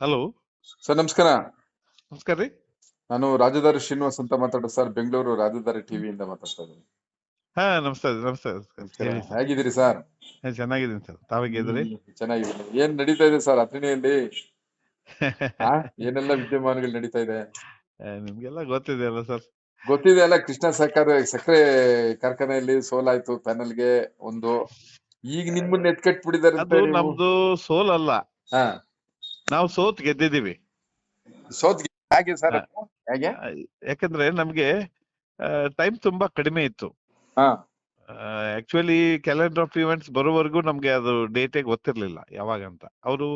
Hello. Sir ನಮಸ್ಕಾರ. ನಮಸ್ಕಾರ ರೀ. ನಾನು ರಾಜಧಾರಿ ಶ್ರೀನಿವಾಸ್ ಅಂತ ಮಾತಾಡೋದು ಸರ್ ಬೆಂಗಳೂರು ರಾಜಧಾರಿ ಟಿವಿಯಿಂದ ಮಾತಾಡ್ತಾ ಇದ್ದೀನಿ. ಹಾ ನಮಸ್ತೆ ನಮಸ್ತೆ ನಮಸ್ಕಾರ. ಹೇಗಿದ್ದೀರಿ ಸರ್? ಹಾ, ಚೆನ್ನಾಗಿದ್ದೀನಿ ಸರ್. ತಾವಾಗಿದ್ರಿ ಚೆನ್ನಾಗಿದ್ದೀನಿ. ಏನ್ ನಡೀತಾ ಇದೆ ಸರ್ ಅಥಣಿಯಲ್ಲಿ ಆ? ಏನೆಲ್ಲ ವಿದ್ಯಮಾನಗಳು ನಡೀತಾ ಇದೆ? ನಿಮ್ಗೆಲ್ಲ ಗೊತ್ತಿದೆ ಅಲ್ಲ ಸರ್. ಗೊತ್ತಿದೆ ಅಲ್ಲ ಕೃಷ್ಣ ಸಹಕಾರ ಸಕ್ಕರೆ ಕಾರ್ಖಾನೆಯಲ್ಲಿ ಸೋಲಾಯ್ತು ಪ್ಯಾನಲ್ಗೆ ಒಂದು. ಈಗ ನಿಮ್ಮನ್ನ ಎತ್ಕಟ್ಬಿಟ್ಟಿದ್ದಾರೆ ಅದು ನಮ್ದು ಸೋಲ್ ಅಲ್ಲ ಹಾ. ನಾವು ಸೋತ್ ಗೆದ್ದಿದೀವಿ ಸೋತ್ ಹೇಗೆ ಸರ್ ಹೇಗೆ? ಯಾಕಂದ್ರೆ ನಮ್ಗೆ ಟೈಮ್ ತುಂಬಾ ಕಡಿಮೆ ಇತ್ತು. ಆಕ್ಚುಲಿ ಕ್ಯಾಲೆಂಡರ್ ಆಫ್ ಇವೆಂಟ್ಸ್ ಬರೋವರೆಗೂ ನಮ್ಗೆ ಅದು ಡೇಟೇ ಗೊತ್ತಿರ್ಲಿಲ್ಲ ಯಾವಾಗ ಅಂತ. ಅವರು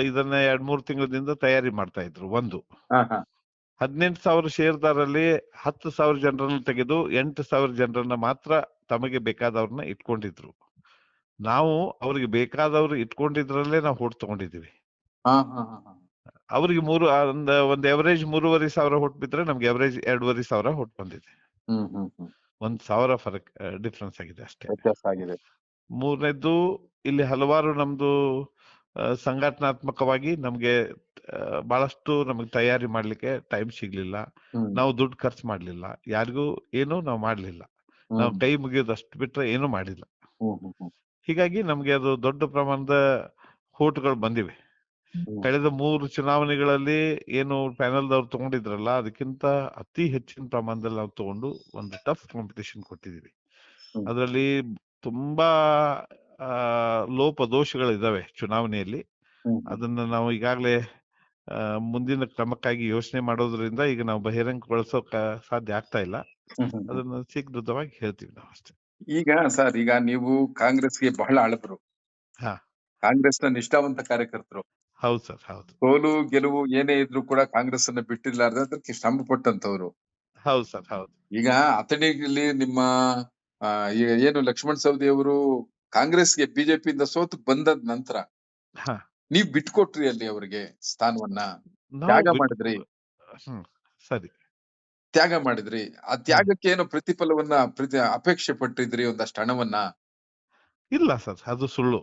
ಇದನ್ನ ಎರಡ್ ಮೂರ್ ತಿಂಗಳಿಂದ ತಯಾರಿ ಮಾಡ್ತಾ ಇದ್ರು ಒಂದು. ಹದಿನೆಂಟು ಸಾವಿರ ಷೇರ್ದಾರಲ್ಲಿ ಹತ್ತು ಸಾವಿರ ಜನರನ್ನ ತೆಗೆದು ಎಂಟು ಸಾವಿರ ಜನರನ್ನ ಮಾತ್ರ ತಮಗೆ ಬೇಕಾದವ್ರನ್ನ ಇಟ್ಕೊಂಡಿದ್ರು. ನಾವು ಅವ್ರಿಗೆ ಬೇಕಾದವ್ರು ಇಟ್ಕೊಂಡಿದ್ರಲ್ಲೇ ನಾವು ಹೋಟ್ ತಗೊಂಡಿದೀವಿ. ಅವ್ರಿಗೆ ಮೂರು ಒಂದ್ ಒಂದ್ ಎವರೇಜ್ ಮೂರುವರೆ ಸಾವಿರ ಹೊಟ್ಟು ಬಿದ್ರೆ ನಮ್ಗೆ ಎವರೇಜ್ ಎರಡೂವರೆ ಸಾವಿರ ಹೊಟ್ಟು ಬಂದಿದೆ. ಒಂದ್ ಸಾವಿರ ಫರಕ್ ಡಿಫ್ರೆನ್ಸ್ ಆಗಿದೆ ಅಷ್ಟೇ. ಆಗಿದೆ. ಮೂರನೇದ್ದು ಇಲ್ಲಿ ಹಲವಾರು ನಮ್ದು ಸಂಘಟನಾತ್ಮಕವಾಗಿ ನಮ್ಗೆ ಬಹಳಷ್ಟು ನಮಗೆ ತಯಾರಿ ಮಾಡ್ಲಿಕ್ಕೆ ಟೈಮ್ ಸಿಗ್ಲಿಲ್ಲ. ನಾವು ದುಡ್ಡು ಖರ್ಚು ಮಾಡ್ಲಿಲ್ಲ. ಯಾರಿಗೂ ಏನು ನಾವು ಮಾಡ್ಲಿಲ್ಲ. ನಾವು ಹ್ಮ್ ಕೈ ಮುಗಿಯೋದು ಅಷ್ಟು ಬಿಟ್ರೆ ಏನು ಮಾಡಿಲ್ಲ. ಹೀಗಾಗಿ ನಮ್ಗೆ ಅದು ದೊಡ್ಡ ಪ್ರಮಾಣದ ಹೋಟ್ಗಳು ಬಂದಿವೆ. ಕಳೆದ ಮೂರು ಚುನಾವಣೆಗಳಲ್ಲಿ ಏನು ಪ್ಯಾನಲ್ದವ್ರು ತಗೊಂಡಿದ್ರಲ್ಲ ಅದಕ್ಕಿಂತ ಅತಿ ಹೆಚ್ಚಿನ ಪ್ರಮಾಣದಲ್ಲಿ ನಾವು ತಗೊಂಡು ಒಂದು ಟಫ್ ಕಾಂಪಿಟೇಷನ್ ಕೊಟ್ಟಿದೀವಿ. ಅದರಲ್ಲಿ ತುಂಬಾ ಲೋಪ ದೋಷಗಳಿದಾವೆ ಚುನಾವಣೆಯಲ್ಲಿ. ಅದನ್ನ ನಾವು ಈಗಾಗಲೇ ಮುಂದಿನ ಕ್ರಮಕ್ಕಾಗಿ ಯೋಚನೆ ಮಾಡೋದ್ರಿಂದ ಈಗ ನಾವು ಬಹಿರಂಗಗೊಳಿಸೋಕ ಸಾಧ್ಯ ಆಗ್ತಾ ಇಲ್ಲ. ಅದನ್ನ ಶೀಘ್ರದವಾಗಿ ಹೇಳ್ತೀವಿ ನಾವು ಅಷ್ಟೇ. ಈಗ ಸರ್ ಈಗ ನೀವು ಕಾಂಗ್ರೆಸ್ಗೆ ಬಹಳ ಆಳದ್ರು ಹಾ. ಕಾಂಗ್ರೆಸ್ನ ನಿಷ್ಠಾವಂತ ಕಾರ್ಯಕರ್ತರು. ಹೌದು ಸರ್ ಹೌದು. ಸೋಲು ಗೆಲುವು ಏನೇ ಇದ್ರು ಕೂಡ ಕಾಂಗ್ರೆಸ್ ಅನ್ನ ಬಿಟ್ಟಿರ್ಲಾರ್ದೆ ಅದಕ್ಕೆ ಶ್ರಮ ಪಟ್ಟಂತವ್ರು ಹೌದು ಸರ್ ಹೌದು. ಈಗ ಅಥಣಿಯಲ್ಲಿ ನಿಮ್ಮ ಆ, ಏನು ಲಕ್ಷ್ಮಣ್ ಸವದಿ ಅವರು ಕಾಂಗ್ರೆಸ್ಗೆ ಬಿಜೆಪಿಯಿಂದ ಸೋತು ಬಂದ ನಂತರ ಹಾ. ನೀವ್ ಬಿಟ್ಕೊಟ್ರಿ ಅಲ್ಲಿ ಅವರಿಗೆ ಸ್ಥಾನವನ್ನ? ನಾವು ತ್ಯಾಗ ಮಾಡಿದ್ರಿ. ಹ್ಮ್ ಸರಿ. ತ್ಯಾಗ ಮಾಡಿದ್ರಿ. ಆ ತ್ಯಾಗಕ್ಕೆ ಏನು ಪ್ರತಿಫಲವನ್ನ ಪ್ರತಿ ಅಪೇಕ್ಷೆ ಪಟ್ಟಿದ್ರಿ ಒಂದಷ್ಟು ಹಣವನ್ನ? ಇಲ್ಲ ಸರ್ ಅದು ಸುಳ್ಳು.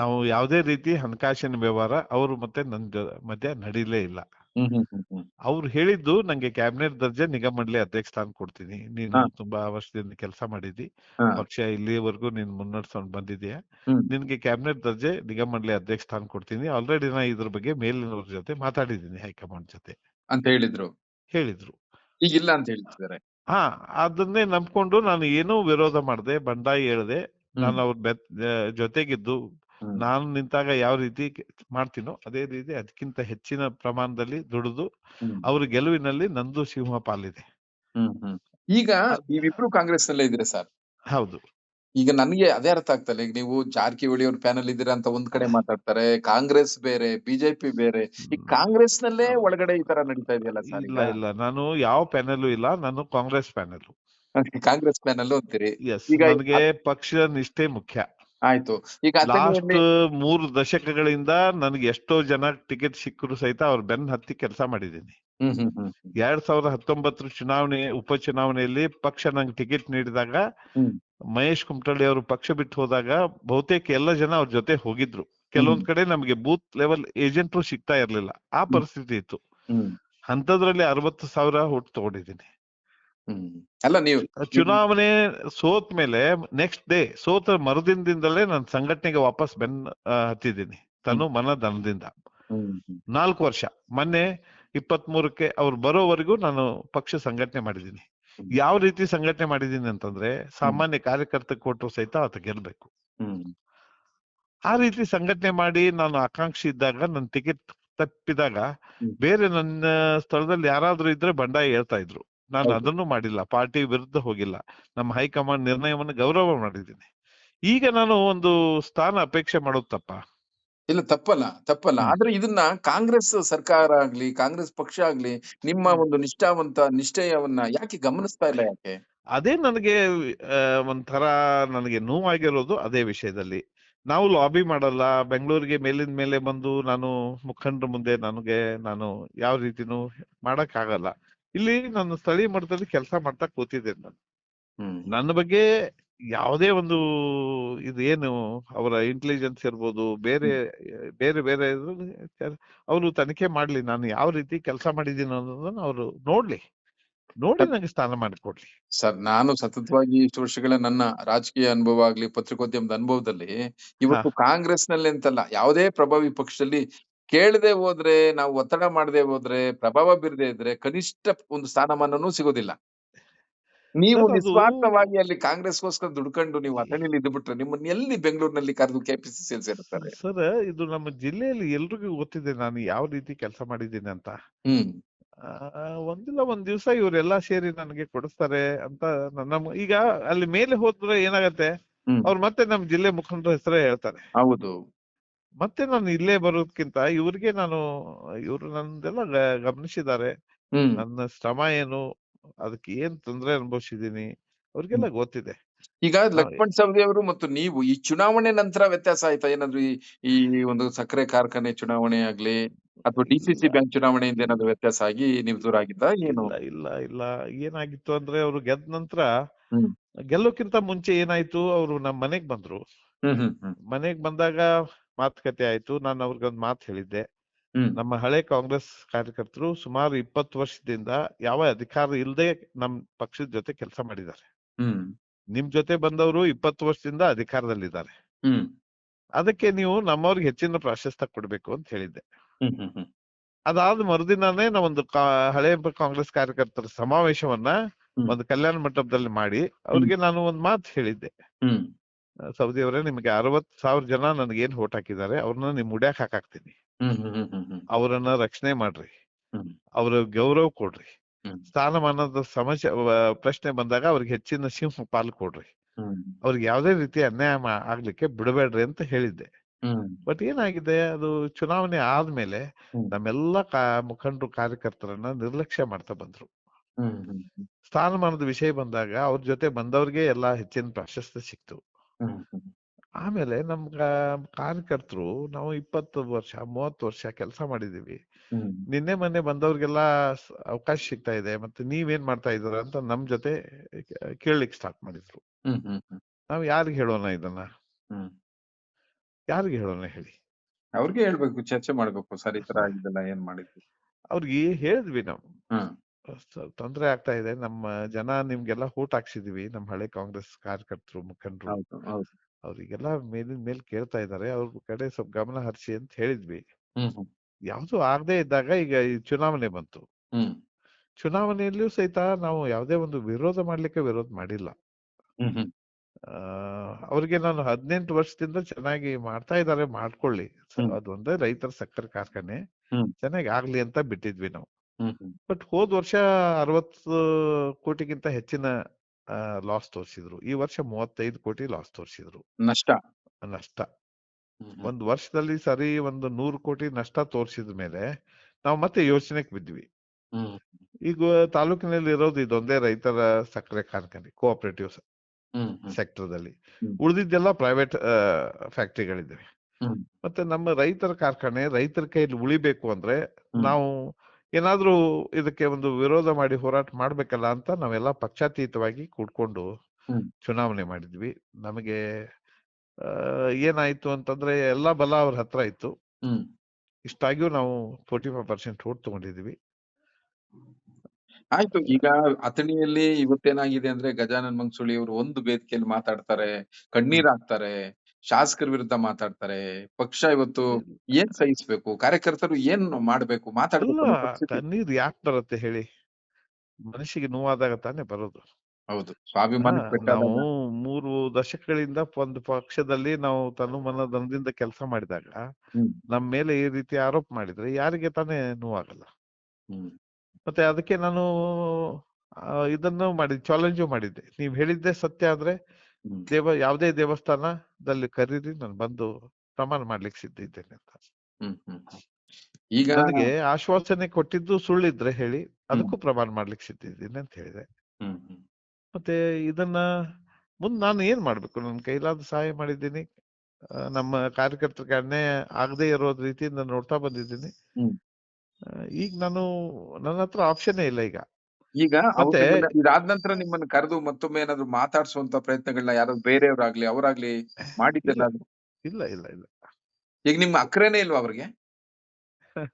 ನಾವು ಯಾವುದೇ ರೀತಿ ಹಣಕಾಸಿನ ವ್ಯವಹಾರ ಅವರು ಮತ್ತೆ ನನ್ ಮಧ್ಯ ನಡೀಲೇ ಇಲ್ಲ. ಅವ್ರು ಹೇಳಿದ್ದು ನಂಗೆ ಕ್ಯಾಬಿನೆಟ್ ದರ್ಜೆ ನಿಗಮ ಮಂಡಳಿ ಅಧ್ಯಕ್ಷ ಸ್ಥಾನ ಕೊಡ್ತೀನಿ. ನೀನು ತುಂಬಾ ವರ್ಷದಿಂದ ಕೆಲಸ ಮಾಡಿದಿ ಪಕ್ಷ ಇಲ್ಲಿವರೆಗೂ ನೀನ್ ಮುನ್ನಡೆಸ್ಕೊಂಡ್ ಬಂದಿದ್ಯಾ. ನಿನ್ಗೆ ಕ್ಯಾಬಿನೆಟ್ ದರ್ಜೆ ನಿಗಮ ಮಂಡಳಿ ಅಧ್ಯಕ್ಷ ಸ್ಥಾನ ಕೊಡ್ತೀನಿ. ಆಲ್ರೆಡಿ ನಾ ಇದ್ರ ಬಗ್ಗೆ ಮೇಲಿನವ್ರ ಜೊತೆ ಮಾತಾಡಿದ್ದೀನಿ ಹೈಕಮಾಂಡ್ ಜೊತೆ. ಅಂತ ಹೇಳಿದ್ರು? ಹೇಳಿದ್ರು. ಈಗಿಲ್ಲ ಅಂತ ಹೇಳ್ತಿದ್ದಾರೆ. ಹಾ ಅದನ್ನೇ ನಂಬ್ಕೊಂಡು ನಾನು ಏನೂ ವಿರೋಧ ಮಾಡದೆ ಬಂಡಾಯ ಹೇಳ್ದೆ. ನಾನು ಅವ್ರ ಜೊತೆಗಿದ್ದು. ನಾನು ನಿಂತಾಗ ಯಾವ ರೀತಿ ಮಾಡ್ತೀನೋ ಅದೇ ರೀತಿ ಅದಕ್ಕಿಂತ ಹೆಚ್ಚಿನ ಪ್ರಮಾಣದಲ್ಲಿ ದುಡಿದು. ಅವ್ರ ಗೆಲುವಿನಲ್ಲಿ ನಂದು ಸಿಂಹ ಪಾಲಿದೆ. ಈಗ ನೀವಿಬ್ರು ಕಾಂಗ್ರೆಸ್ ನಲ್ಲೇ ಇದ್ದೀರಾ ಸರ್? ಹೌದು. ಈಗ ನನಗೆ ಅದೇ ಅರ್ಥ ಆಗ್ತಲ್ಲ ಈಗ ನೀವು ಜಾರಕಿಹೊಳಿ ಅವ್ರ ಪ್ಯಾನಲ್ ಇದ್ದೀರಾ ಅಂತ ಒಂದ್ ಕಡೆ ಮಾತಾಡ್ತಾರೆ ಕಾಂಗ್ರೆಸ್ ಬೇರೆ ಬಿಜೆಪಿ ಬೇರೆ ಈ ಕಾಂಗ್ರೆಸ್ ನಲ್ಲೇ ಒಳಗಡೆ ಈ ತರ ನಡೀತಾ ಇದೆಯಲ್ಲ ಸರ್ ಇಲ್ಲ ಇಲ್ಲ. ನಾನು ಯಾವ ಪ್ಯಾನೆಲ್ ಇಲ್ಲ ನಾನು ಕಾಂಗ್ರೆಸ್ ಪ್ಯಾನೆಲ್ ಕಾಂಗ್ರೆಸ್ ಪ್ಲಾನ್ ಅಂತೀರಿ. ಎಸ್ ಈಗ ನನಗೆ ಪಕ್ಷ ನಿಷ್ಠೆ ಮುಖ್ಯ. ಆಯ್ತು. ಈಗ ಲಾಸ್ಟ್ ಮೂರು ದಶಕಗಳಿಂದ ನನಗೆ ಎಷ್ಟೋ ಜನ ಟಿಕೆಟ್ ಸಿಕ್ಕರು ಸಹಿತ ಅವ್ರ ಬೆನ್ ಹತ್ತಿ ಕೆಲಸ ಮಾಡಿದ್ದೀನಿ. ಎರಡ್ ಸಾವಿರದ ಹತ್ತೊಂಬತ್ತರ ಚುನಾವಣೆ ಉಪಚುನಾವಣೆಯಲ್ಲಿ ಪಕ್ಷ ನಂಗೆ ಟಿಕೆಟ್ ನೀಡಿದಾಗ ಮಹೇಶ್ ಕುಮಟಳ್ಳಿ ಅವರು ಪಕ್ಷ ಬಿಟ್ಟು ಹೋದಾಗ ಬಹುತೇಕ ಎಲ್ಲ ಜನ ಅವ್ರ ಜೊತೆ ಹೋಗಿದ್ರು. ಕೆಲವೊಂದ್ ಕಡೆ ನಮಗೆ ಬೂತ್ ಲೆವೆಲ್ ಏಜೆಂಟ್ರು ಸಿಗ್ತಾ ಇರ್ಲಿಲ್ಲ. ಆ ಪರಿಸ್ಥಿತಿ ಇತ್ತು. ಅಂತದ್ರಲ್ಲಿ ಅರವತ್ತು ಸಾವಿರ ಓಟ್ ತಗೊಂಡಿದ್ದೀನಿ. ಹ್ಮ್. ಅಲ್ಲ ನೀವು ಚುನಾವಣೆ ಸೋತ್ ಮೇಲೆ ನೆಕ್ಸ್ಟ್ ಡೇ ಸೋತ ಮರುದಿನದಿಂದಲೇ ನಾನು ಸಂಘಟನೆಗೆ ವಾಪಸ್ ಬೆನ್ ಹತ್ತಿದ್ದೀನಿ. ತನು ಮನ ಹ್ಮ್ ನಾಲ್ಕು ವರ್ಷ. ಮೊನ್ನೆ ಇಪ್ಪತ್ ಮೂರಕ್ಕೆ ಅವ್ರು ಬರೋವರೆಗೂ ನಾನು ಪಕ್ಷ ಸಂಘಟನೆ ಮಾಡಿದ್ದೀನಿ. ಯಾವ ರೀತಿ ಸಂಘಟನೆ ಮಾಡಿದ್ದೀನಿ ಅಂತಂದ್ರೆ ಸಾಮಾನ್ಯ ಕಾರ್ಯಕರ್ತ ಕೊಟ್ಟರು ಸಹಿತ ಆತ ಗೆಲ್ಬೇಕು. ಹ್ಮ್. ಆ ರೀತಿ ಸಂಘಟನೆ ಮಾಡಿ ನಾನು ಆಕಾಂಕ್ಷಿ ಇದ್ದಾಗ ನನ್ನ ಟಿಕೆಟ್ ತಪ್ಪಿದಾಗ ಬೇರೆ ನನ್ನ ಸ್ಥಳದಲ್ಲಿ ಯಾರಾದ್ರೂ ಇದ್ರೆ ಬಂಡಾಯ ಹೇಳ್ತಾ ಇದ್ರು. ನಾನು. ಅದನ್ನು ಮಾಡಿಲ್ಲ ಪಾರ್ಟಿ ವಿರುದ್ಧ ಹೋಗಿಲ್ಲ. ನಮ್ಮ ಹೈಕಮಾಂಡ್ ನಿರ್ಣಯವನ್ನು ಗೌರವ ಮಾಡಿದ್ದೀನಿ. ಈಗ ನಾನು ಒಂದು ಸ್ಥಾನ ಅಪೇಕ್ಷೆ ಮಾಡೋದು ತಪ್ಪ? ಇಲ್ಲ ತಪ್ಪಲ್ಲ ತಪ್ಪಲ್ಲ. ಆದ್ರೆ ಇದನ್ನ ಕಾಂಗ್ರೆಸ್ ಸರ್ಕಾರ ಆಗ್ಲಿ ಕಾಂಗ್ರೆಸ್ ಪಕ್ಷ ಆಗ್ಲಿ ನಿಮ್ಮ ಒಂದು ನಿಷ್ಠಾವಂತ ನಿಶ್ಚಯವನ್ನ ಯಾಕೆ ಗಮನಿಸ್ತಾ ಇಲ್ಲ ಯಾಕೆ? ಅದೇ ನನಗೆ ಒಂಥರ ನನಗೆ ನೋವಾಗಿರೋದು ಅದೇ ವಿಷಯದಲ್ಲಿ. ನಾವು ಲಾಬಿ ಮಾಡಲ್ಲ ಬೆಂಗಳೂರಿಗೆ ಮೇಲಿನ ಮೇಲೆ ಬಂದು ನಾನು ಮುಖಂಡರ ಮುಂದೆ ನನಗೆ ನಾನು ಯಾವ ರೀತಿನೂ ಮಾಡಕ್ ಆಗಲ್ಲ ಇಲ್ಲಿ ನಾನು ಸ್ಥಳೀಯ ಮಟ್ಟದಲ್ಲಿ ಕೆಲಸ ಮಾಡ್ತಾ ಕೂತಿದ್ದೇನೆ ನಾನು. ನನ್ನ ಬಗ್ಗೆ ಯಾವುದೇ ಒಂದು ಇದು ಏನು ಅವರ ಇಂಟೆಲಿಜೆನ್ಸ್ ಇರ್ಬೋದು ಬೇರೆ ಬೇರೆ ಬೇರೆ ಅವರು ತನಿಖೆ ಮಾಡ್ಲಿ ನಾನು ಯಾವ ರೀತಿ ಕೆಲಸ ಮಾಡಿದ್ದೀನಿ ಅನ್ನೋದನ್ನ ಅವರು ನೋಡ್ಲಿ. ನೋಡಿ ನನಗೆ ಸ್ಥಾನ ಮಾಡಿಕೊಡ್ಲಿ. ಸರ್ ನಾನು ಸತತವಾಗಿ ಇಷ್ಟು ವರ್ಷಗಳ ನನ್ನ ರಾಜಕೀಯ ಅನುಭವ ಆಗ್ಲಿ ಪತ್ರಿಕೋದ್ಯಮದ ಅನುಭವದಲ್ಲಿ ಇವತ್ತು ಕಾಂಗ್ರೆಸ್ನಲ್ಲಿ ಅಂತಲ್ಲ ಯಾವುದೇ ಪ್ರಭಾವಿ ಪಕ್ಷದಲ್ಲಿ ಕೇಳದೆ ಹೋದ್ರೆ ನಾವು ಒತ್ತಡ ಮಾಡದೆ ಹೋದ್ರೆ ಪ್ರಭಾವ ಬೀರದೆ ಇದ್ರೆ ಕನಿಷ್ಠ ಒಂದು ಸ್ಥಾನಮಾನನೂ ಸಿಗೋದಿಲ್ಲ. ನೀವು ನಿಸ್ವಾರ್ಥವಾಗಿ ಅಲ್ಲಿ ಕಾಂಗ್ರೆಸ್ಗೋಸ್ಕರ ದುಡ್ಕೊಂಡು ನೀವು ಅಥಣಿಲಿ ಇದ್ದು ಬಿಟ್ರೆ ನಿಮ್ಮನ್ನ ಎಲ್ಲಿ ಬೆಂಗಳೂರಿನಲ್ಲಿ ಕರೆದು ಕೆಪಿಸಿಸಿ ಸೇರ್ತಾರೆ ಸರ್ ಇದು ನಮ್ಮ ಜಿಲ್ಲೆಯಲ್ಲಿ ಎಲ್ರಿಗೂ ಗೊತ್ತಿದೆ ನಾನು ಯಾವ ರೀತಿ ಕೆಲಸ ಮಾಡಿದ್ದೀನಿ ಅಂತ. ಒಂದಿಲ್ಲ ಒಂದ್ ದಿವಸ ಇವರೆಲ್ಲ ಸೇರಿ ನನಗೆ ಕೊಡಿಸ್ತಾರೆ ಅಂತ ನಮ್ ಈಗ ಅಲ್ಲಿ ಮೇಲೆ ಹೋದ್ರೆ ಏನಾಗತ್ತೆ. ಅವ್ರು ಮತ್ತೆ ನಮ್ ಜಿಲ್ಲೆ ಮುಖಂಡರ ಹೆಸರೇ ಹೇಳ್ತಾರೆ. ಹೌದು. ಮತ್ತೆ ನಾನು ಇಲ್ಲೇ ಬರೋದ್ಕಿಂತ ಇವ್ರಿಗೆ ನಾನು ಇವ್ರು ನಂದೆಲ್ಲ ಗಮನಿಸಿದ್ದಾರೆ. ನನ್ನ ಶ್ರಮ ಏನು ಅದಕ್ಕೆ ಏನ್ ತೊಂದರೆ ಅನುಭವಿಸಿದೀನಿ ಅವ್ರಿಗೆಲ್ಲ ಗೊತ್ತಿದೆ. ಈಗ ಲಕ್ಷ್ಮಣ್ ಸವದಿ ಅವರು ಮತ್ತು ನೀವು ಈ ಚುನಾವಣೆ ನಂತರ ವ್ಯತ್ಯಾಸ ಆಯ್ತಾ? ಏನಾದ್ರು ಈ ಈ ಒಂದು ಸಕ್ಕರೆ ಕಾರ್ಖಾನೆ ಚುನಾವಣೆ ಆಗ್ಲಿ ಅಥವಾ ಡಿ ಸಿ ಸಿ ಬ್ಯಾಂಕ್ ಚುನಾವಣೆಯಿಂದ ಏನಾದ್ರು ವ್ಯತ್ಯಾಸ ಆಗಿ ನೀವು ದೂರ ಆಗಿದ್ದ? ಏನು? ಇಲ್ಲ ಇಲ್ಲ ಏನಾಗಿತ್ತು ಅಂದ್ರೆ ಅವ್ರು ಗೆದ್ದ ನಂತರ. ಗೆಲ್ಲೋಕ್ಕಿಂತ ಮುಂಚೆ ಏನಾಯ್ತು ಅವರು ನಮ್ಮ ಮನೆಗ್ ಬಂದ್ರು. ಮನೆಗ್ ಬಂದಾಗ ಮಾತುಕತೆ ಆಯ್ತು. ನಾನು ಅವ್ರಿಗೊಂದ್ ಮಾತು ಹೇಳಿದ್ದೆ. ನಮ್ಮ ಹಳೆ ಕಾಂಗ್ರೆಸ್ ಕಾರ್ಯಕರ್ತರು ಸುಮಾರು ಇಪ್ಪತ್ತು ವರ್ಷದಿಂದ ಯಾವ ಅಧಿಕಾರ ಇಲ್ಲದೆ ನಮ್ ಪಕ್ಷದ ಜೊತೆ ಕೆಲಸ ಮಾಡಿದ್ದಾರೆ. ನಿಮ್ ಜೊತೆ ಬಂದವರು ಇಪ್ಪತ್ತು ವರ್ಷದಿಂದ ಅಧಿಕಾರದಲ್ಲಿದ್ದಾರೆ. ಅದಕ್ಕೆ ನೀವು ನಮ್ಮವ್ರಿಗೆ ಹೆಚ್ಚಿನ ಪ್ರಾಶಸ್ತ್ಯ ಕೊಡ್ಬೇಕು ಅಂತ ಹೇಳಿದ್ದೆ. ಅದಾದ ಮರುದಿನಾನೇ ನಾವೊಂದು ಹಳೆ ಕಾಂಗ್ರೆಸ್ ಕಾರ್ಯಕರ್ತರ ಸಮಾವೇಶವನ್ನ. ಒಂದು ಕಲ್ಯಾಣ ಮಂಟಪದಲ್ಲಿ ಮಾಡಿ ಅವ್ರಿಗೆ ನಾನು ಒಂದ್ ಮಾತು ಹೇಳಿದ್ದೆ. ಸೌದಿ ಅವರೇ ನಿಮ್ಗೆ ಅರವತ್ ಸಾವಿರ ಜನ ನನಗೆ ಏನ್ ಓಟ್ ಹಾಕಿದ್ದಾರೆ ಅವ್ರನ್ನ ನಿಮ್ ಮುಡ್ಯಾಕ್ ಹಾಕಾಕ್ತೀನಿ ಅವರನ್ನ ರಕ್ಷಣೆ ಮಾಡ್ರಿ. ಅವ್ರ ಗೌರವ ಕೊಡ್ರಿ. ಸ್ಥಾನಮಾನದ ಸಮಸ್ಯೆ ಪ್ರಶ್ನೆ ಬಂದಾಗ ಅವ್ರಿಗೆ ಹೆಚ್ಚಿನ ಸಿಂಹ ಪಾಲು ಕೊಡ್ರಿ ಅವ್ರಿಗೆ ಯಾವ್ದೇ ರೀತಿ ಅನ್ಯಾಯ ಆಗ್ಲಿಕ್ಕೆ ಬಿಡಬೇಡ್ರಿ ಅಂತ ಹೇಳಿದ್ದೆ. ಬಟ್ ಏನಾಗಿದೆ ಅದು ಚುನಾವಣೆ ಆದ್ಮೇಲೆ ನಮ್ಮೆಲ್ಲಾ ಮುಖಂಡರು ಕಾರ್ಯಕರ್ತರನ್ನ ನಿರ್ಲಕ್ಷ್ಯ ಮಾಡ್ತಾ ಬಂದ್ರು. ಸ್ಥಾನಮಾನದ ವಿಷಯ ಬಂದಾಗ ಅವ್ರ ಜೊತೆ ಬಂದವ್ರಿಗೆ ಎಲ್ಲಾ ಹೆಚ್ಚಿನ ಪ್ರಾಶಸ್ತ್ಯ ಸಿಕ್ತು. ಹ್ಮ್ ಹ್ಮ್. ಆಮೇಲೆ ನಮ್ಗ ಕಾರ್ಯಕರ್ತರು ನಾವು ಇಪ್ಪತ್ತು ವರ್ಷ ಮೂವತ್ತು ವರ್ಷ ಕೆಲಸ ಮಾಡಿದೀವಿ ಹ್ಮ್. ನಿನ್ನೆ ಮೊನ್ನೆ ಬಂದವ್ರಿಗೆಲ್ಲ ಸ- ಅವಕಾಶ ಸಿಗ್ತಾ ಇದೆ ಮತ್ತೆ ನೀವೇನ್ ಮಾಡ್ತಾ ಇದ್ದೀರಾ ಅಂತ ನಮ್ ಜೊತೆ ಕೇಳಲಿಕ್ಕೆ ಸ್ಟಾರ್ಟ್ ಮಾಡಿದ್ರು. ಹ್ಮ್ ಹ್ಮ್ ಹ್ಮ್. ನಾವ್ ಯಾರಿಗ್ ಹೇಳೋಣ ಇದನ್ನ? ಹ್ಮ್. ಯಾರಿಗ್ ಹೇಳೋಣ ಹೇಳಿ? ಅವ್ರಿಗೆ ಹೇಳ್ಬೇಕು ಚರ್ಚೆ ಮಾಡ್ಬೇಕು ಸರಿ ಈ ತರ ಆಗಿದೆಲ್ಲ ಏನ್ ಮಾಡಿದ್ವಿ ಅವ್ರಿಗೆ ಹೇಳಿದ್ವಿ ನಾವು. ಹ್ಮ್. ತೊಂದ್ರೆ ಆಗ್ತಾ ಇದೆ. ನಮ್ಮ ಜನ ನಿಮ್ಗೆಲ್ಲ ಊಟ ಹಾಕ್ಸಿದೀವಿ. ನಮ್ಮ ಹಳೆ ಕಾಂಗ್ರೆಸ್ ಕಾರ್ಯಕರ್ತರು ಮುಖಂಡರು. ಅವ್ರಿಗೆಲ್ಲ ಮೇಲಿನ ಮೇಲ್ ಕೇಳ್ತಾ ಇದ್ದಾರೆ. ಅವ್ರ ಕಡೆ ಸ್ವಲ್ಪ ಗಮನ ಹರಿಸಿ ಅಂತ ಹೇಳಿದ್ವಿ. ಯಾವ್ದು ಆಗದೆ ಇದ್ದಾಗ ಈಗ ಈ ಚುನಾವಣೆ ಬಂತು. ಹ್ಮ್. ಚುನಾವಣೆಯಲ್ಲಿಯೂ ಸಹಿತ ನಾವು ಯಾವುದೇ ಒಂದು ವಿರೋಧ ಮಾಡ್ಲಿಕ್ಕೆ ವಿರೋಧ ಮಾಡಿಲ್ಲ. ಅವ್ರಿಗೆ ನಾನು ಹದಿನೆಂಟು ವರ್ಷದಿಂದ ಚೆನ್ನಾಗಿ ಮಾಡ್ತಾ ಇದ್ದಾರೆ ಮಾಡ್ಕೊಳ್ಳಿ. ಅದೊಂದೇ ರೈತರ ಸಕ್ಕರೆ ಕಾರ್ಖಾನೆ. ಚೆನ್ನಾಗಿ ಆಗ್ಲಿ ಅಂತ ಬಿಟ್ಟಿದ್ವಿ ನಾವು. ಹ್ಮ್ ಹ್ಮ್. ಬಟ್ ಹೋದ್ ವರ್ಷ ಅರವತ್ತು ಕೋಟಿಗಿಂತ ಹೆಚ್ಚಿನ ಲಾಸ್ ತೋರಿಸಿದ್ರು. ಈ ವರ್ಷ ಮೂವತ್ತೈದು ಕೋಟಿ ಲಾಸ್ ತೋರಿಸಿದ್ರು. ನಷ್ಟ. ನಷ್ಟ. ಹ್ಮ್ ಹ್ಮ್. ಒಂದ್ ವರ್ಷದಲ್ಲಿ ಸರಿ ಒಂದು ನೂರು ಕೋಟಿ ನಷ್ಟ ತೋರಿಸಿದ ಮೇಲೆ ನಾವು ಮತ್ತೆ ಯೋಚನೆಗೆ ಬಿದ್ವಿ ಹ್ಮ್. ಈಗ ತಾಲೂಕಿನಲ್ಲಿ ಇರೋದು ಇದೊಂದೇ ರೈತರ ಸಕ್ಕರೆ ಕಾರ್ಖಾನೆ ಕೋಆಪರೇಟಿವ್ ಹ್ಮ್ ಹ್ಮ್. ಸೆಕ್ಟರ್ ದಲ್ಲಿ ಹ್ಮ್. ಉಳಿದಿದ್ದೆಲ್ಲ ಪ್ರೈವೇಟ್ ಫ್ಯಾಕ್ಟರಿಗಳಿದೆ ಹ್ಮ್. ಮತ್ತೆ ನಮ್ಮ ರೈತರ ಕಾರ್ಖಾನೆ ರೈತರ ಕೈಯಲ್ಲಿ ಉಳಿಬೇಕು ಅಂದ್ರೆ ಹ್ಮ್. ನಾವು ಏನಾದ್ರೂ ಇದಕ್ಕೆ ಒಂದು ವಿರೋಧ ಮಾಡಿ ಹೋರಾಟ ಮಾಡ್ಬೇಕಲ್ಲ ಅಂತ ನಾವೆಲ್ಲ ಪಕ್ಷಾತೀತವಾಗಿ ಕೂಡ್ಕೊಂಡು ಚುನಾವಣೆ ಮಾಡಿದ್ವಿ. ನಮಗೆ ಏನಾಯ್ತು ಅಂತಂದ್ರೆ ಎಲ್ಲಾ ಬಲ ಅವ್ರ ಹತ್ರ ಇತ್ತು. ಇಷ್ಟಾಗಿಯೂ ನಾವು ಫೋರ್ಟಿ ಫೈವ್ ಪರ್ಸೆಂಟ್ ಓಟ್ ತಗೊಂಡಿದ್ವಿ ಆಯ್ತು ಈಗ ಅಥಣಿಯಲ್ಲಿ ಇವತ್ತೇನಾಗಿದೆ ಅಂದ್ರೆ ಗಜಾನನ್ ಮಂಗ್ಸುಳಿ ಅವರು ಒಂದು ವೇದಿಕೆಯಲ್ಲಿ ಮಾತಾಡ್ತಾರೆ ಕಣ್ಣೀರ್ ಹಾಕ್ತಾರೆ. ಶಾಸಕರ ವಿರುದ್ಧ ಮಾತಾಡ್ತಾರೆ ಪಕ್ಷ ಇವತ್ತು ಏನ್ ಸಹಿಸ್ಬೇಕು ಕಾರ್ಯಕರ್ತರು ಏನ್ ಮಾಡ್ಬೇಕು ಮಾತಾಡಬೇಕು ನೀರ್. ಯಾಕೆ ಬರುತ್ತೆ ಹೇಳಿ? ಮನುಷ್ಯಗೆ ನೋವಾದಾಗ ತಾನೇ ಬರೋದು. ಹೌದು ಸ್ವಾಭಿಮಾನ ನಾವು ಮೂರು ದಶಕಗಳಿಂದ ಒಂದು ಪಕ್ಷದಲ್ಲಿ ನಾವು ತನು ಮನ ಧನದಿಂದ ಕೆಲಸ ಮಾಡಿದಾಗ ನಮ್ಮ ಮೇಲೆ ಈ ರೀತಿ ಆರೋಪ ಮಾಡಿದ್ರೆ ಯಾರಿಗೆ ತಾನೇ ನೋವಾಗಲ್ಲ? ಮತ್ತೆ ಅದಕ್ಕೆ ನಾನು ಇದನ್ನು ಮಾಡಿ ಚಾಲೆಂಜು ಮಾಡಿದ್ದೆ. ನೀವ್ ಹೇಳಿದ್ದೆ ಸತ್ಯ ಆದ್ರೆ ದೇವ ಯಾವುದೇ ದೇವಸ್ಥಾನದಲ್ಲಿ ಕರೀರಿ ನಾನು ಬಂದು ಪ್ರಮಾಣ ಮಾಡ್ಲಿಕ್ಕೆ ಸಿದ್ಧ ಇದ್ದೇನೆ ಅಂತ. ಈಗ ನನಗೆ ಆಶ್ವಾಸನೆ ಕೊಟ್ಟಿದ್ದು ಸುಳ್ಳಿದ್ರೆ ಹೇಳಿ ಅದಕ್ಕೂ ಪ್ರಮಾಣ ಮಾಡ್ಲಿಕ್ಕೆ ಸಿದ್ಧ ಇದ್ದೀನಿ ಅಂತ ಹೇಳಿದೆ. ಮತ್ತೆ ಇದನ್ನ ಮುಂದ್ ನಾನು ಏನ್ ಮಾಡ್ಬೇಕು? ನನ್ನ ಕೈಲಾದ ಸಹಾಯ ಮಾಡಿದ್ದೀನಿ. ನಮ್ಮ ಕಾರ್ಯಕರ್ತರಿಗೆ ಅನ್ಯಾಯ ಆಗದೆ ಇರೋ ರೀತಿಯಿಂದ ನೋಡ್ತಾ ಬಂದಿದ್ದೀನಿ. ಈಗ ನಾನು ನನ್ನ ಹತ್ರ ಆಪ್ಷನ್ ಇಲ್ಲ ಈಗ. ಈಗ ಮತ್ತೆ ಇದಾದ ನಂತರ ನಿಮ್ಮನ್ನ ಕರೆದು ಮತ್ತೊಮ್ಮೆ ಏನಾದ್ರು ಮಾತಾಡಿಸುವಂತ ಪ್ರಯತ್ನಗಳನ್ನ ಯಾರೋ ಬೇರೆಯವ್ರಾಗ್ಲಿ ಅವರಾಗ್ಲಿ ಮಾಡಿದ್ದೆಲ್ಲ ಇಲ್ಲ ಇಲ್ಲ ಇಲ್ಲ ಈಗ ನಿಮ್ಮ ಅಕ್ರೇನೆ ಇಲ್ವಾ ಅವ್ರಿಗೆ?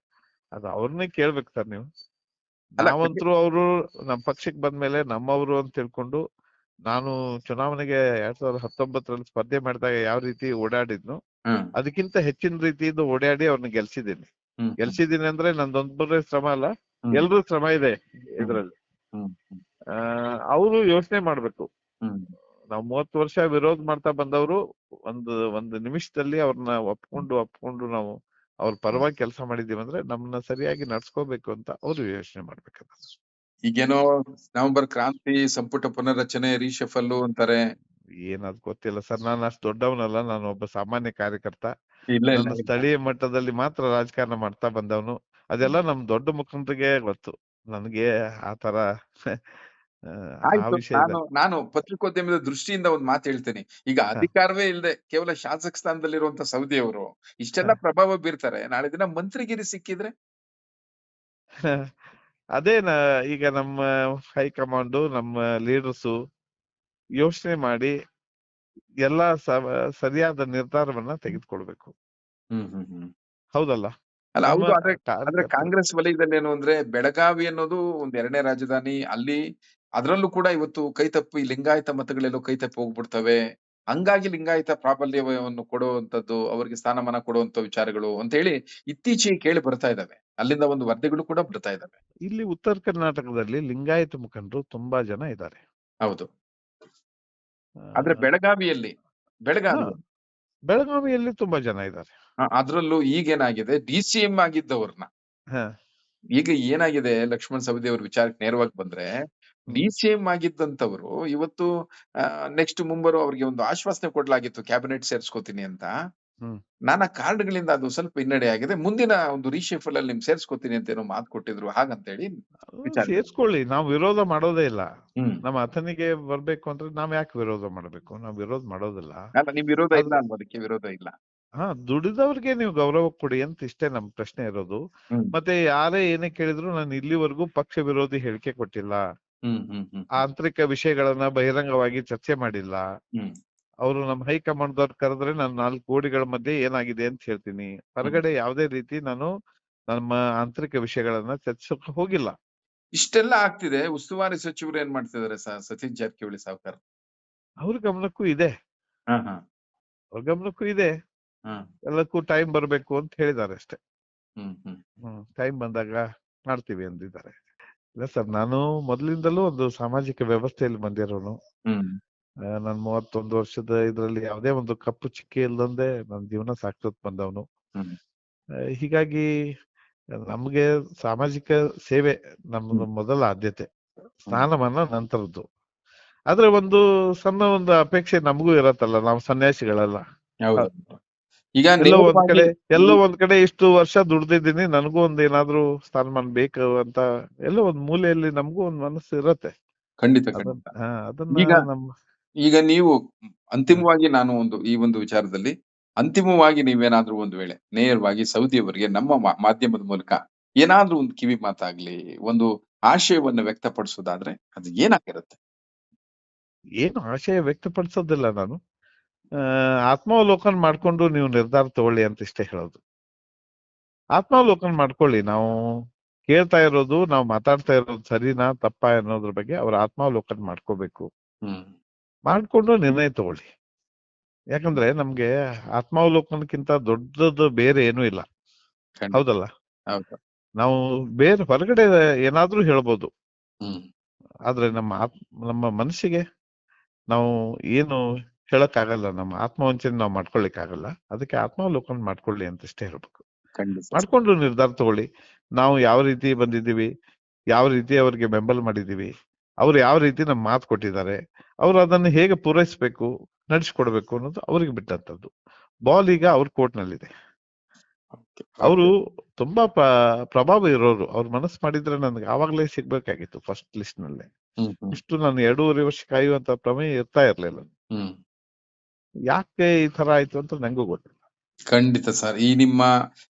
ಅದು ಅವ್ರನ್ನೇ ಕೇಳ್ಬೇಕು ಸರ್ ನೀವು. ನಾವಂತರೂ ಅವರು ನಮ್ಮ ಪಕ್ಷಕ್ಕೆ ಬಂದ್ಮೇಲೆ ನಮ್ಮವರು ಅಂತ ತಿಳ್ಕೊಂಡು ನಾನು ಚುನಾವಣೆಗೆ ಎರಡ್ ಸಾವಿರದ ಹತ್ತೊಂಬತ್ತರಲ್ಲಿ ಸ್ಪರ್ಧೆ ಮಾಡಿದಾಗ ಯಾವ ರೀತಿ ಓಡಾಡಿದ್ನು ಅದಕ್ಕಿಂತ ಹೆಚ್ಚಿನ ರೀತಿಯಿಂದ ಓಡಾಡಿ ಅವ್ರನ್ನ ಗೆಲ್ಸಿದ್ದೀನಿ. ಗೆಲ್ಸಿದ್ದೀನಿ ಅಂದ್ರೆ ನಂದೊಬ್ಬರೇ ಶ್ರಮ ಅಲ್ಲ ಎಲ್ರು ಶ್ರಮ ಇದೆ ಇದ್ರಲ್ಲಿ. ಅವರು ಯೋಚನೆ ಮಾಡ್ಬೇಕು. ನಾವು ಮೂವತ್ತು ವರ್ಷ ವಿರೋಧ ಮಾಡ್ತಾ ಬಂದವರು ಒಂದು ಒಂದು ನಿಮಿಷದಲ್ಲಿ ಅವ್ರನ್ನ ಒಪ್ಕೊಂಡು ಒಪ್ಕೊಂಡು ನಾವು ಅವ್ರ ಪರವಾಗಿ ಕೆಲಸ ಮಾಡಿದೀವಿ ಅಂದ್ರೆ ನಮ್ಮನ್ನ ಸರಿಯಾಗಿ ನಡ್ಸ್ಕೋಬೇಕು ಅಂತ ಅವರು ಯೋಚನೆ ಮಾಡ್ಬೇಕಲ್ಲ. ಈಗೇನೋ ನವೆಂಬರ್ ಕ್ರಾಂತಿ ಸಂಪುಟ ಪುನರ್ರಚನೆ ರೀಶಫಲ್ಲು ಅಂತಾರೆ. ಏನದ್ ಗೊತ್ತಿಲ್ಲ ಸರ್ ನಾನು ಅಷ್ಟು ದೊಡ್ಡವನಲ್ಲ ನಾನು ಒಬ್ಬ ಸಾಮಾನ್ಯ ಕಾರ್ಯಕರ್ತ. ಸ್ಥಳೀಯ ಮಟ್ಟದಲ್ಲಿ ಮಾತ್ರ ರಾಜಕಾರಣ ಮಾಡ್ತಾ ಬಂದವನು. ಅದೆಲ್ಲ ನಮ್ ದೊಡ್ಡ ಮುಖಂಡರಿಗೆ ಗೊತ್ತು. ನನಗೆ ಆ ತರ ಆ, ಆಯ್ತು. ನಾನು ನಾನು ಪತ್ರಿಕೋದ್ಯಮದ ದೃಷ್ಟಿಯಿಂದ ಒಂದು ಮಾತು ಹೇಳ್ತೇನೆ. ಈಗ ಅಧಿಕಾರವೇ ಇಲ್ಲದೆ ಕೇವಲ ಶಾಸಕ ಸ್ಥಾನದಲ್ಲಿರುವಂತ ಸೌದಿ ಅವರು ಇಷ್ಟೆಲ್ಲ ಪ್ರಭಾವ ಬೀರ್ತಾರೆ. ನಾಳೆ ದಿನ ಮಂತ್ರಿಗಿರಿ ಸಿಕ್ಕಿದ್ರೆ? ಅದೇ ನ ಈಗ ನಮ್ಮ ಹೈಕಮಾಂಡು ನಮ್ಮ ಲೀಡರ್ಸು ಯೋಚನೆ ಮಾಡಿ ಎಲ್ಲಾ ಸ- ಸರಿಯಾದ ನಿರ್ಧಾರವನ್ನ ತೆಗೆದುಕೊಳ್ಬೇಕು. ಹ್ಮ್ ಹ್ಮ್ ಹ್ಮ್. ಹೌದಲ್ಲ? ಅಲ್ಲ ಹೌದು. ಆದ್ರೆ ಆದ್ರೆ ಕಾಂಗ್ರೆಸ್ ವಲಯದಲ್ಲಿ ಏನು ಅಂದ್ರೆ ಬೆಳಗಾವಿ ಅನ್ನೋದು ಒಂದ್ ಎರಡನೇ ರಾಜಧಾನಿ ಅಲ್ಲಿ ಅದರಲ್ಲೂ ಕೂಡ ಇವತ್ತು ಕೈತಪ್ಪಿ ಲಿಂಗಾಯತ ಮತಗಳೆಲ್ಲೋ ಕೈತಪ್ಪಿ ಹೋಗ್ಬಿಡ್ತವೆ. ಹಂಗಾಗಿ ಲಿಂಗಾಯತ ಪ್ರಾಬಲ್ಯವನ್ನು ಕೊಡುವಂತದ್ದು ಅವರಿಗೆ ಸ್ಥಾನಮಾನ ಕೊಡುವಂತ ವಿಚಾರಗಳು ಅಂತ ಹೇಳಿ ಇತ್ತೀಚೆಗೆ ಕೇಳಿ ಬರ್ತಾ ಇದಾವೆ. ಅಲ್ಲಿಂದ ಒಂದು ವರದಿಗಳು ಕೂಡ ಬರ್ತಾ ಇದಾವೆ. ಇಲ್ಲಿ ಉತ್ತರ ಕರ್ನಾಟಕದಲ್ಲಿ ಲಿಂಗಾಯತ ಮುಖಂಡರು ತುಂಬಾ ಜನ ಇದ್ದಾರೆ. ಹೌದು. ಆದ್ರೆ ಬೆಳಗಾವಿಯಲ್ಲಿ ಬೆಳಗಾವಿ ಬೆಳಗಾವಿಯಲ್ಲಿ ತುಂಬಾ ಜನ ಇದ್ದಾರೆ. ಅದ್ರಲ್ಲೂ ಈಗೇನಾಗಿದೆ ಡಿ ಸಿ ಎಂ ಆಗಿದ್ದವ್ರನ್ನ. ಈಗ ಏನಾಗಿದೆ ಲಕ್ಷ್ಮಣ್ ಸವದಿ ಅವ್ರ ವಿಚಾರಕ್ಕೆ ನೇರವಾಗಿ ಬಂದ್ರೆ ಡಿ ಸಿ ಎಂ ಆಗಿದ್ದಂತವ್ರು ಇವತ್ತು ನೆಕ್ಸ್ಟ್ ಮುಂಬರುವ ಅವ್ರಿಗೆ ಒಂದು ಆಶ್ವಾಸನೆ ಕೊಡ್ಲಾಗಿತ್ತು ಕ್ಯಾಬಿನೆಟ್ ಸೇರ್ಸ್ಕೋತೀನಿ ಅಂತ. ನಾನಾ ಕಾರಣಗಳಿಂದ ಅದು ಸ್ವಲ್ಪ ಹಿನ್ನಡೆ ಆಗಿದೆ. ಮುಂದಿನ ಒಂದು ರೀಶೇಫಲ್ ಅಲ್ಲಿ ನಿಮ್ ಸೇರ್ಸ್ಕೋತೀನಿ ಅಂತ ಏನೋ ಮಾತು ಕೊಟ್ಟಿದ್ರು ಹಾಗಂತೇಳಿ ವಿಚಾರ. ಸೇರ್ಸ್ಕೊಳ್ಳಿ ನಾವು ವಿರೋಧ ಮಾಡೋದೇ ಇಲ್ಲ. ಹ್ಮ್. ನಮ್ಮ ಅತನಿಗೆ ಬರ್ಬೇಕು ಅಂದ್ರೆ ನಾವ್ ಯಾಕೆ ವಿರೋಧ ಮಾಡ್ಬೇಕು? ನಾವ್ ವಿರೋಧ ಮಾಡೋದಿಲ್ಲ. ನಿಮ್ ವಿರೋಧ ಇಲ್ಲ ಅನ್ನೋದಕ್ಕೆ ಅದಕ್ಕೆ ವಿರೋಧ ಇಲ್ಲ. ಹಾ ದುಡಿದವ್ರಿಗೆ ನೀವು ಗೌರವ ಕೊಡಿ ಅಂತ ಇಷ್ಟೇ ನಮ್ ಪ್ರಶ್ನೆ ಇರೋದು. ಮತ್ತೆ ಯಾರೇ ಏನೇ ಕೇಳಿದ್ರು ನಾನು ಇಲ್ಲಿವರೆಗೂ ಪಕ್ಷ ವಿರೋಧಿ ಹೇಳಿಕೆ ಕೊಟ್ಟಿಲ್ಲ. ಆಂತರಿಕ ವಿಷಯಗಳನ್ನ ಬಹಿರಂಗವಾಗಿ ಚರ್ಚೆ ಮಾಡಿಲ್ಲ. ಅವರು ನಮ್ ಹೈಕಮಾಂಡ್ ದವ್ರು ಕರೆದ್ರೆ ನಾನು ನಾಲ್ಕು ಕೋಡಿಗಳ ಮಧ್ಯೆ ಏನಾಗಿದೆ ಅಂತ ಹೇಳ್ತೀನಿ. ಹೊರಗಡೆ ಯಾವುದೇ ರೀತಿ ನಾನು ನಮ್ಮ ಆಂತರಿಕ ವಿಷಯಗಳನ್ನ ಚರ್ಚಕ್ ಹೋಗಿಲ್ಲ. ಇಷ್ಟೆಲ್ಲ ಆಗ್ತಿದೆ. ಉಸ್ತುವಾರಿ ಸಚಿವರು ಏನ್ ಮಾಡ್ತಿದಾರೆ ಸಚಿನ್ ಸತೀಶ್ ಜಾರಕಿಹೊಳಿ ಸಾವುಕಾರ? ಅವ್ರ ಗಮನಕ್ಕೂ ಇದೆ. ಅವ್ರ ಗಮನಕ್ಕೂ ಇದೆ. ಎಲ್ಲಕ್ಕೂ ಟೈಮ್ ಬರಬೇಕು ಅಂತ ಹೇಳಿದ್ದಾರೆ ಅಷ್ಟೇ. ಹ್ಮ್ ಟೈಮ್ ಬಂದಾಗ ಮಾಡ್ತೀವಿ ಅಂದಿದ್ದಾರೆ. ಇಲ್ಲ ಸರ್ ನಾನು ಮೊದಲಿಂದಲೂ ಒಂದು ಸಾಮಾಜಿಕ ವ್ಯವಸ್ಥೆಯಲ್ಲಿ ಬಂದಿರೋನು. ನಾನು ಮೂವತ್ತೊಂದು ವರ್ಷದ ಇದ್ರಲ್ಲಿ ಯಾವುದೇ ಒಂದು ಕಪ್ಪು ಚಿಕ್ಕಿ ಇಲ್ದಂದೆ ನನ್ನ ಜೀವನ ಸಾಕ್ಸೋತ್ ಬಂದವನು. ಹೀಗಾಗಿ ನಮ್ಗೆ ಸಾಮಾಜಿಕ ಸೇವೆ ನಮ್ದು ಮೊದಲ ಆದ್ಯತೆ. ಸ್ನಾನಮಾನ ನಂತರದ್ದು. ಆದ್ರೆ ಒಂದು ಸಣ್ಣ ಒಂದು ಅಪೇಕ್ಷೆ ನಮಗೂ ಇರತ್ತಲ್ಲ ನಾವು ಸನ್ಯಾಸಿಗಳಲ್ಲ. ಈಗ ಎಲ್ಲೋ ಒಂದ್ ಕಡೆ ಎಲ್ಲೋ ಒಂದ್ ಕಡೆ ಇಷ್ಟು ವರ್ಷ ದುಡ್ದಿದ್ದೀನಿ ನನಗೂ ಒಂದ್ ಏನಾದ್ರೂ ಸ್ಥಾನಮಾನ ಬೇಕು ಅಂತ ಎಲ್ಲೋ ಒಂದ್ ಮೂಲೆಯಲ್ಲಿ ನಮಗೂ ಒಂದ್ ಮನಸ್ಸು ಇರತ್ತೆ. ಖಂಡಿತ ಈಗ- ಈಗ ನೀವು ಅಂತಿಮವಾಗಿ ನಾನು ಒಂದು ಈ ಒಂದು ವಿಚಾರದಲ್ಲಿ ಅಂತಿಮವಾಗಿ ನೀವೇನಾದ್ರೂ ಒಂದು ವೇಳೆ ನೇರವಾಗಿ ಸೌದಿಯವರಿಗೆ ನಮ್ಮ ಮಾಧ್ಯಮದ ಮೂಲಕ ಏನಾದ್ರೂ ಒಂದು ಕಿವಿ ಮಾತಾಗ್ಲಿ ಒಂದು ಆಶಯವನ್ನ ವ್ಯಕ್ತಪಡಿಸೋದಾದ್ರೆ ಅದು ಏನಾಗಿರುತ್ತೆ? ಏನು ಆಶಯ ವ್ಯಕ್ತಪಡಿಸೋದಿಲ್ಲ ನಾನು. ಆತ್ಮಾವಲೋಕನ ಮಾಡ್ಕೊಂಡು ನೀವು ನಿರ್ಧಾರ ತಗೊಳ್ಳಿ ಅಂತ ಇಷ್ಟೇ ಹೇಳೋದು. ಆತ್ಮಾವಲೋಕನ ಮಾಡ್ಕೊಳ್ಳಿ. ನಾವು ಕೇಳ್ತಾ ಇರೋದು ನಾವು ಮಾತಾಡ್ತಾ ಇರೋದು ಸರಿನಾ ತಪ್ಪಾ ಅನ್ನೋದ್ರ ಬಗ್ಗೆ ಅವ್ರ ಆತ್ಮಾವಲೋಕನ ಮಾಡ್ಕೋಬೇಕು. ಮಾಡ್ಕೊಂಡು ನಿರ್ಣಯ ತಗೊಳ್ಳಿ. ಯಾಕಂದ್ರೆ ನಮ್ಗೆ ಆತ್ಮಾವಲೋಕನಕ್ಕಿಂತ ದೊಡ್ಡದು ಬೇರೆ ಏನೂ ಇಲ್ಲ. ಹೌದಲ್ಲ? ಹೌದು. ನಾವು ಬೇರೆ ಹೊರಗಡೆ ಏನಾದ್ರೂ ಹೇಳ್ಬೋದು. ಆದ್ರೆ ನಮ್ಮ ಆತ್ ನಮ್ಮ ಮನಸ್ಸಿಗೆ ನಾವು ಏನು ಹೇಳಕ್ಕಾಗಲ್ಲ. ನಮ್ಮ ಆತ್ಮವಂಚನೆ ನಾವು ಮಾಡ್ಕೊಳ್ಲಿಕ್ಕಾಗಲ್ಲ ಅದಕ್ಕೆ ಆತ್ಮಾವಲೋಕನ ಮಾಡ್ಕೊಳ್ಳಿ ಅಂತ ಇಷ್ಟೇ ಹೇಳ್ಬೇಕು ಮಾಡ್ಕೊಂಡು ನಿರ್ಧಾರ ತಗೊಳ್ಳಿ. ನಾವು ಯಾವ ರೀತಿ ಬಂದಿದ್ದೀವಿ ಯಾವ ರೀತಿ ಅವರಿಗೆ ಬೆಂಬಲ ಮಾಡಿದೀವಿ ಅವ್ರು ಯಾವ ರೀತಿ ನಮ್ಮ ಮಾತು ಕೊಟ್ಟಿದ್ದಾರೆ ಅವ್ರು ಅದನ್ನ ಹೇಗೆ ಪೂರೈಸಬೇಕು ನಡೆಸ್ಕೊಡ್ಬೇಕು ಅನ್ನೋದು ಅವ್ರಿಗೆ ಬಿಟ್ಟಂತದ್ದು ಬಾಲ್ ಈಗ ಅವ್ರ ಕೋರ್ಟ್ ನಲ್ಲಿದೆ. ಅವರು ತುಂಬಾ ಪ್ರ- ಪ್ರಭಾವ ಇರೋರು. ಅವ್ರ ಮನಸ್ಸು ಮಾಡಿದ್ರೆ ನನ್ಗೆ ಆವಾಗ್ಲೇ ಸಿಗ್ಬೇಕಾಗಿತ್ತು ಫಸ್ಟ್ ಲಿಸ್ಟ್ನಲ್ಲಿ ಇಷ್ಟು ನಾನು ಎರಡೂವರೆ ವರ್ಷ ಕಾಯುವಂತ ಪ್ರಮೇಯ ಇರ್ತಾ ಇರ್ಲಿಲ್ಲ. ಯಾಕೆ ಈ ತರ ಆಯ್ತು ಅಂತ ನಂಗೂ ಗೊತ್ತಿಲ್ಲ. ಖಂಡಿತ ಸರ್. ಈ ನಿಮ್ಮ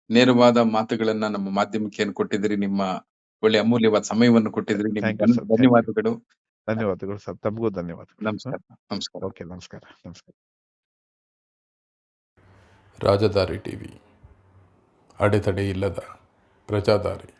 ನೇರವಾದ ಮಾತುಗಳನ್ನ ನಮ್ಮ ಮಾಧ್ಯಮಕ್ಕೆ ಏನ್ ಕೊಟ್ಟಿದ್ರಿ ನಿಮ್ಮ ಒಳ್ಳೆ ಅಮೂಲ್ಯವಾದ ಸಮಯವನ್ನು ಕೊಟ್ಟಿದ್ರಿ ನಿಮ್ಗೆ. ಧನ್ಯವಾದಗಳು. ಧನ್ಯವಾದಗಳು ಸರ್ ತಮಗೂ ಧನ್ಯವಾದಗಳು ನಮಸ್ಕಾರ ನಮಸ್ಕಾರ. ಓಕೆ ನಮಸ್ಕಾರ ನಮಸ್ಕಾರ. ರಾಜಧಾರಿ ಟಿವಿ. ಅಡೆತಡೆ ಇಲ್ಲದ ಪ್ರಜಾದಾರಿ.